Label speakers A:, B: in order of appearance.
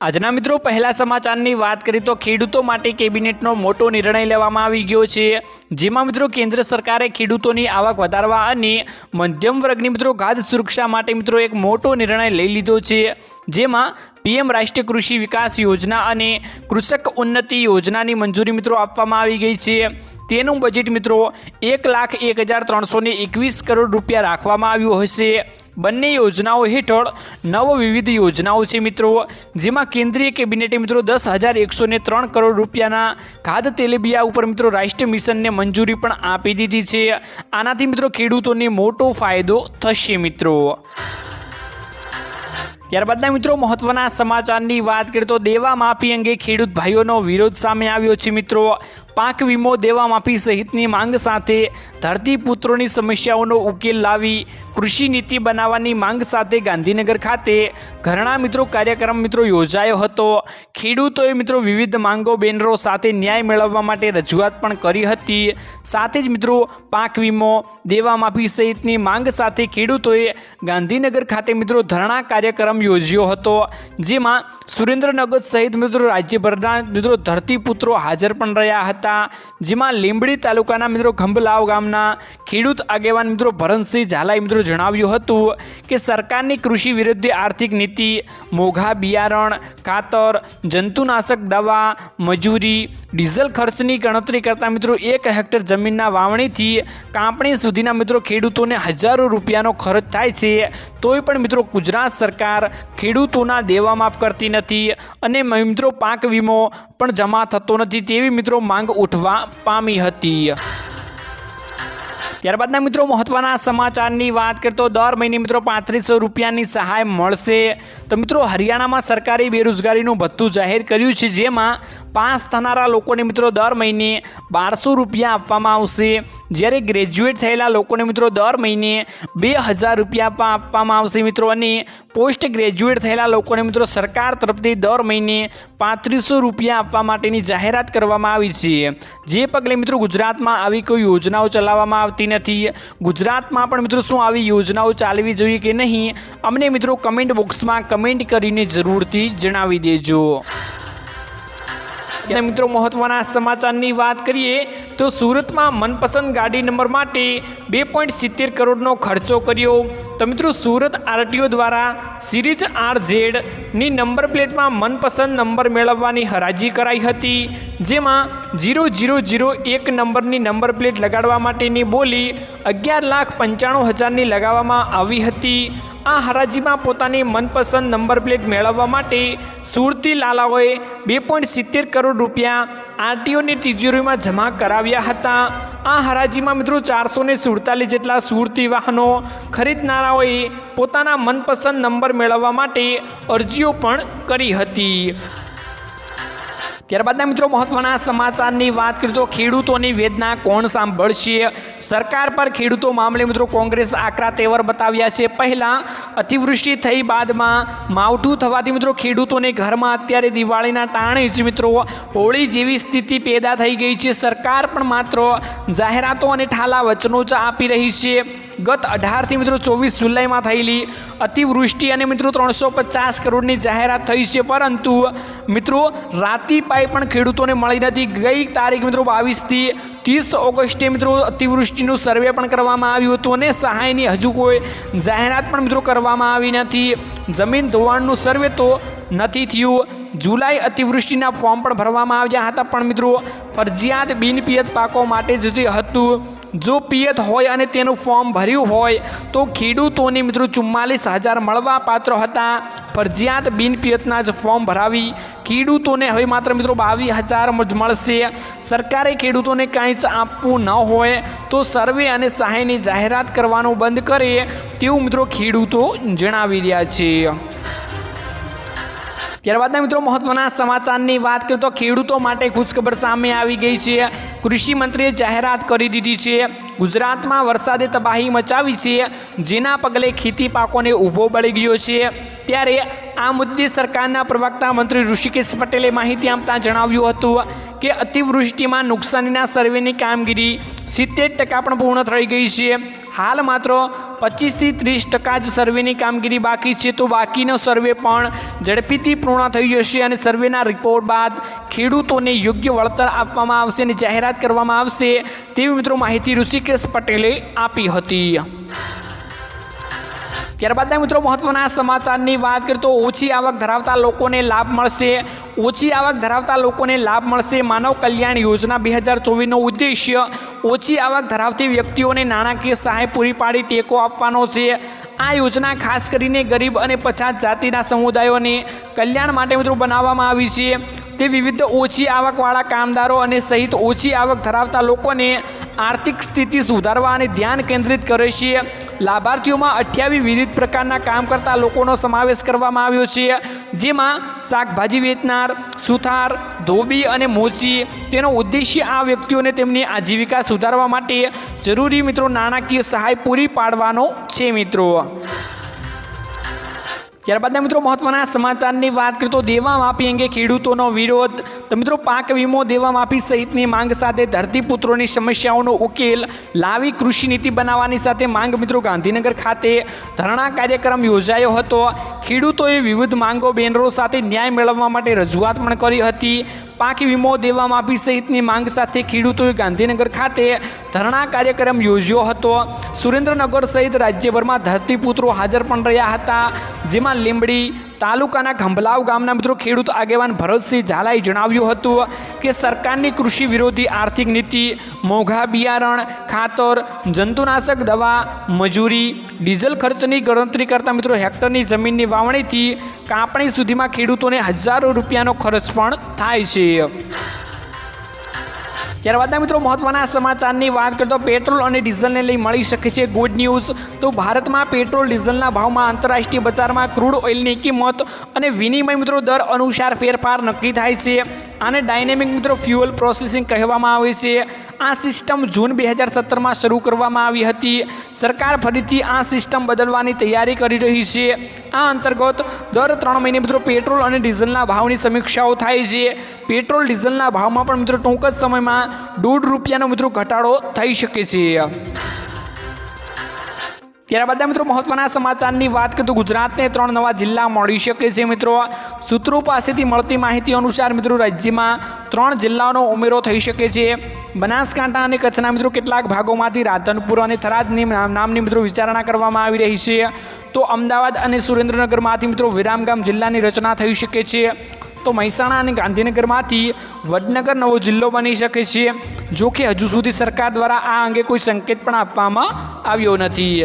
A: આજના મિત્રો, પહેલા સમાચારની વાત કરીએ તો ખેડૂતો માટે કેબિનેટનો મોટો નિર્ણય લેવામાં આવી ગયો છે. જેમાં મિત્રો, કેન્દ્ર સરકારે ખેડૂતોની આવક વધારવા અને મધ્યમ વર્ગની મિત્રો ખાદ્ય સુરક્ષા માટે મિત્રો એક મોટો નિર્ણય લઈ લીધો છે. જેમાં પીએમ રાષ્ટ્રીય કૃષિ વિકાસ યોજના અને કૃષક ઉન્નતિ યોજનાની મંજૂરી મિત્રો આપવામાં આવી ગઈ છે. તેનું બજેટ મિત્રો એક લાખ એક હજાર ત્રણસો એકવીસ કરોડ રૂપિયા રાખવામાં આવ્યું હશે. બંને યોજનાઓ હેઠળ નવ વિવિધ યોજનાઓ છે મિત્રો. જેમાં કેન્દ્રીય કેબિનેટે મિત્રો દસ હજાર એકસો ને ત્રણ કરોડ રૂપિયાના ખાદ તેલેબિયા ઉપર મિત્રો રાષ્ટ્રીય મિશનને મંજૂરી પણ આપી દીધી છે. આનાથી મિત્રો ખેડૂતોને મોટો ફાયદો થશે મિત્રો. ત્યારબાદના મિત્રો મહત્વના સમાચારની વાત કરીએ તો દેવા માફી અંગે ખેડૂત ભાઈઓનો વિરોધ સામે આવ્યો છે મિત્રો. પાક વીમો દેવા માફી સહિતની માંગ સાથે ધરતીપુત્રોની સમસ્યાઓનો ઉકેલ લાવી કૃષિ નીતિ બનાવવાની માંગ સાથે ગાંધીનગર ખાતે ઘરણા મિત્રો કાર્યક્રમ મિત્રો યોજાયો હતો. ખેડૂતોએ મિત્રો વિવિધ માંગો બેનરો સાથે ન્યાય મેળવવા માટે રજૂઆત પણ કરી હતી. સાથે જ મિત્રો પાક વીમો દેવા માફી સહિતની માંગ સાથે ખેડૂતોએ ગાંધીનગર ખાતે મિત્રો ધરણા કાર્યક્રમ યોજ્યો હતો, જેમાં સુરેન્દ્રનગર સહિત મિત્રો રાજ્યભરના મિત્રો ધરતીપુત્રો હાજર પણ રહ્યા હતા. જેમાં લીંબડી તાલુકાના મિત્રો ખંભલાવ ગામના ખેડૂત આગેવાન મિત્રો ભરતસિંહ ઝાલાએ મિત્રો જણાવ્યું હતું કે સરકારની કૃષિ વિરુદ્ધ આર્થિક નીતિ, મોઘા બિયારણ ખાતર જંતુનાશક દવા, મજૂરી, ડીઝલ ખર્ચની ગણતરી કરતા મિત્રો એક હેક્ટર જમીનના વાવણીથી કાપણી સુધીના મિત્રો ખેડૂતોને હજારો રૂપિયાનો ખર્ચ થાય છે. તોય પણ મિત્રો ગુજરાત સરકાર ખેડૂતોના દેવા માફ કરતી નથી અને મિત્રો પાક વીમો પણ જમા થતો નથી તેવી મિત્રો માંગ ઉઠવા પામી હતી. ત્યારબાદના મિત્રો મહત્વના સમાચારની વાત કરીએ તો દર મહિને મિત્રો પાંત્રીસો રૂપિયાની સહાય મળશે. તો મિત્રો હરિયાણામાં સરકારી બેરોજગારીનું ભથ્થું જાહેર કર્યું છે, જેમાં પાસ થનારા લોકોને મિત્રો દર મહિને બારસો રૂપિયા આપવામાં આવશે. જ્યારે ગ્રેજ્યુએટ થયેલા લોકોને મિત્રો દર મહિને બે હજાર રૂપિયા આપવામાં આવશે મિત્રો. અને પોસ્ટ ગ્રેજ્યુએટ થયેલા લોકોને મિત્રો સરકાર તરફથી દર મહિને પાંત્રીસો રૂપિયા આપવા માટેની જાહેરાત કરવામાં આવી છે. જે પગલે મિત્રો ગુજરાતમાં આવી કોઈ યોજનાઓ ચલાવવામાં આવતી નથી. ગુજરાતમાં પણ મિત્રો શું આવી યોજનાઓ ચાલવી જોઈએ કે નહીં? અમને મિત્રો કમેન્ટ બોક્સમાં કમેન્ટ કરીને જરૂરથી જણાવી દેજો. મિત્રો મહત્વના સમાચારની વાત કરીએ તો સુરતમાં મનપસંદ ગાડી નંબર માટે બે પોઈન્ટ સિત્તેર કરોડનો ખર્ચો કર્યો. તો મિત્રો સુરત આરટીઓ દ્વારા સિરીઝ આર ઝેડની નંબર પ્લેટમાં મનપસંદ નંબર મેળવવાની હરાજી કરાઈ હતી, જેમાં જીરો જીરો જીરો એક નંબરની નંબર પ્લેટ લગાડવા માટેની બોલી અગિયાર લાખ પંચાણું હજારની લગાવવામાં આવી હતી. આ હરાજીમાં પોતાની મનપસંદ નંબર પ્લેટ મેળવવા માટે સુરતી લાલાઓએ બે પોઈન્ટ સિત્તેર કરોડ રૂપિયા આરટીઓની તિજોરીમાં જમા કરાવ્યા હતા. આ હરાજીમાં મિત્રો ચારસો ને સુડતાલીસ જેટલા સુરતી વાહનો ખરીદનારાઓએ પોતાના મનપસંદ નંબર મેળવવા માટે અરજીઓ પણ કરી હતી. ત્યારબાદના મિત્રો મહત્વના સમાચારની વાત કરીએ તો ખેડૂતોની વેદના કોણ સાંભળશે? સરકાર પર ખેડૂતો મામલે મિત્રો કોંગ્રેસ આકરા તેવર બતાવ્યા છે. પહેલાં અતિવૃષ્ટિ થઈ બાદમાં માવઠું થવાથી મિત્રો ખેડૂતોને ઘરમાં અત્યારે દિવાળીના ટાણે જ મિત્રો હોળી જેવી સ્થિતિ પેદા થઈ ગઈ છે. સરકાર પણ માત્ર જાહેરાતો અને ઠાલા વચનો જ આપી રહી છે. ગત અઢારથી મિત્રો ચોવીસ જુલાઈમાં થયેલી અતિવૃષ્ટિ અને મિત્રો ત્રણસો પચાસ કરોડની જાહેરાત થઈ છે. પરંતુ મિત્રો રાતી પાઈ પણ ખેડૂતોને મળી નથી. ગઈ તારીખ મિત્રો બાવીસથી ત્રીસ ઓગસ્ટે મિત્રો અતિવૃષ્ટિનું સર્વે પણ કરવામાં આવ્યું હતું અને સહાયની હજુ કોઈ જાહેરાત પણ મિત્રો કરવામાં આવી નથી. જમીન ધોવાણનું સર્વે તો નથી થયું. જુલાઈ અતિવૃષ્ટિના ફોર્મ પણ ભરવામાં આવ્યા હતા. પણ મિત્રો, ફરજિયાત બિનપિયત પાકો માટે જ હતું. જો પિયત હોય અને તેનું ફોર્મ ભર્યું હોય, તો ખેડૂતોને મિત્રો ચુમ્માલીસ હજાર મળવા પાત્ર હતા. ફરજિયાત બિનપિયતના જ ફોર્મ ભરાવી ખેડૂતોને હવે માત્ર મિત્રો બાવીસ હજાર જ મળશે. સરકારે ખેડૂતોને કાંઈ જ આપવું ન હોય, તો સર્વે અને સહાયની જાહેરાત કરવાનું બંધ કરે તેવું મિત્રો ખેડૂતો જણાવી રહ્યા છે. ત્યારબાદના મિત્રો મહત્વના સમાચારની વાત કરીએ તો ખેડૂતો માટે ખુશખબર સામે આવી ગઈ છે. કૃષિ મંત્રીએ જાહેરાત કરી દીધી છે. ગુજરાતમાં વરસાદે તબાહી મચાવી છે. જેના પગલે ખેતી પાકોને ઊભો બળી ગયો છે. ત્યારે આ મુદ્દે સરકારના પ્રવક્તા મંત્રી ઋષિકેશ પટેલે માહિતી આપતા જણાવ્યું હતું કે અતિવૃષ્ટિમાં નુકસાનીના સર્વેની કામગીરી સિત્તેર ટકા પણ પૂર્ણ થઈ ગઈ છે. હાલ માત્ર પચીસથી ત્રીસ ટકા જ સર્વેની કામગીરી બાકી છે. તો બાકીનો સર્વે પણ ઝડપીથી પૂર્ણ થઈ જશે અને સર્વેના રિપોર્ટ બાદ ખેડૂતોને યોગ્ય વળતર આપવામાં આવશે અને જાહેરાત કરવામાં આવશે તેવી મિત્રો માહિતી ઋષિકેશ પટેલે આપી હતી. ત્યારબાદના મિત્રો મહત્વના સમાચારની વાત કરીએ તો ઓછી આવક ધરાવતા લોકોને લાભ મળશે. ઓછી આવક ધરાવતા લોકોને લાભ મળશે. માનવ કલ્યાણ યોજના બે હજાર ચોવીસનો ઉદ્દેશ્ય ઓછી આવક ધરાવતી વ્યક્તિઓને નાણાકીય સહાય પૂરી પાડી ટેકો આપવાનો છે. આ યોજના ખાસ કરીને ગરીબ અને પછાત જાતિના સમુદાયોને કલ્યાણ માટે મિત્રો બનાવવામાં આવી છે. તે વિવિધ ઓછી આવકવાળા કામદારો અને સહિત ઓછી આવક ધરાવતા લોકોને આર્થિક સ્થિતિ સુધારવા અને ધ્યાન કેન્દ્રિત કરે છે. લાભાર્થીઓમાં અઠ્યાવીસ વિવિધ પ્રકારના કામ કરતા લોકોનો સમાવેશ કરવામાં આવ્યો છે. જેમાં શાકભાજી વેચનાર, સુથાર, ધોબી અને મોચી તેનો ઉદ્દેશ્ય આ વ્યક્તિઓને તેમની આજીવિકા સુધારવા માટે જરૂરી મિત્રો નાણાકીય સહાય પૂરી પાડવાનો છે મિત્રો. ત્યારબાદના મિત્રો મહત્વના સમાચારની વાત કરીએ તો દેવા માફી અંગે ખેડૂતોનો વિરોધ. તો મિત્રો પાક વીમો દેવા માફી સહિતની માંગ સાથે ધરતીપુત્રોની સમસ્યાઓનો ઉકેલ લાવી કૃષિ નીતિ બનાવવાની સાથે માંગ મિત્રો ગાંધીનગર ખાતે ધરણા કાર્યક્રમ યોજાયો હતો. ખેડૂતોએ વિવિધ માંગો બેનરો સાથે ન્યાય મેળવવા માટે રજૂઆત પણ કરી હતી. પાક વીમો દેવા માફી સહિતની માંગ સાથે ખેડૂતોએ ગાંધીનગર ખાતે ધરણા કાર્યક્રમ યોજ્યો હતો. સુરેન્દ્રનગર સહિત રાજ્યભરમાં ધરતીપુત્રો હાજર પણ રહ્યા હતા, જેમાં લીંબડી તાલુકાના ખંભલાવ ગામના મિત્રો ખેડૂત આગેવાન ભરતસિંહ ઝાલાએ જણાવ્યું હતું કે સરકારની કૃષિ વિરોધી આર્થિક નીતિ, મોંઘા બિયારણ, ખાતર, જંતુનાશક દવા, મજૂરી, ડીઝલ ખર્ચની ગણતરી કરતા મિત્રો હેક્ટરની જમીનની વાવણીથી કાપણી સુધીમાં ખેડૂતોને હજારો રૂપિયાનો ખર્ચ પણ થાય છે. ત્યારબાદના મિત્રો મહત્વના સમાચારની વાત કરીએ તો પેટ્રોલ અને ડીઝલને લઈ મળી શકે છે ગુડ ન્યૂઝ. તો ભારતમાં પેટ્રોલ ડીઝલના ભાવમાં આંતરરાષ્ટ્રીય બજારમાં ક્રૂડ ઓઇલની કિંમત અને વિનિમય મિત્રો દર અનુસાર ફેરફાર નક્કી થાય છે. આને ડાયનેમિક મિત્રો ફ્યુઅલ પ્રોસેસિંગ કહેવામાં આવે છે. આ સિસ્ટમ જૂન બે હજાર સત્તરમાં શરૂ કરવામાં આવી હતી. સરકાર ફરીથી આ સિસ્ટમ બદલવાની તૈયારી કરી રહી છે. આ અંતર્ગત દર ત્રણ મહિને મિત્રો પેટ્રોલ અને ડીઝલના ભાવની સમીક્ષાઓ થાય છે. પેટ્રોલ ડીઝલના ભાવમાં પણ મિત્રો ટૂંક જ સમયમાં દોઢ રૂપિયાનો મિત્રો ઘટાડો થઈ શકે છે. ત્યારબાદ મિત્રો મહત્વના સમાચારની વાત કરીએ તો ગુજરાતને ત્રણ નવા જિલ્લા મળી શકે છે મિત્રો. સૂત્રો પાસેથી મળતી માહિતી અનુસાર મિત્રો રાજ્યમાં ત્રણ જિલ્લાઓનો ઉમેરો થઈ શકે છે. બનાસકાંઠા અને કચ્છના મિત્રો કેટલાક ભાગોમાંથી રાધનપુર અને થરાદની નામ- નામની મિત્રો વિચારણા કરવામાં આવી રહી છે. તો અમદાવાદ અને સુરેન્દ્રનગરમાંથી મિત્રો વિરામગામ જિલ્લાની રચના થઈ શકે છે. તો મહેસાણા અને ગાંધીનગરમાંથી વડનગર નવો જિલ્લો બની શકે છે. જો કે હજુ સુધી સરકાર દ્વારા આ અંગે કોઈ સંકેત પણ આપવામાં આવ્યો નથી.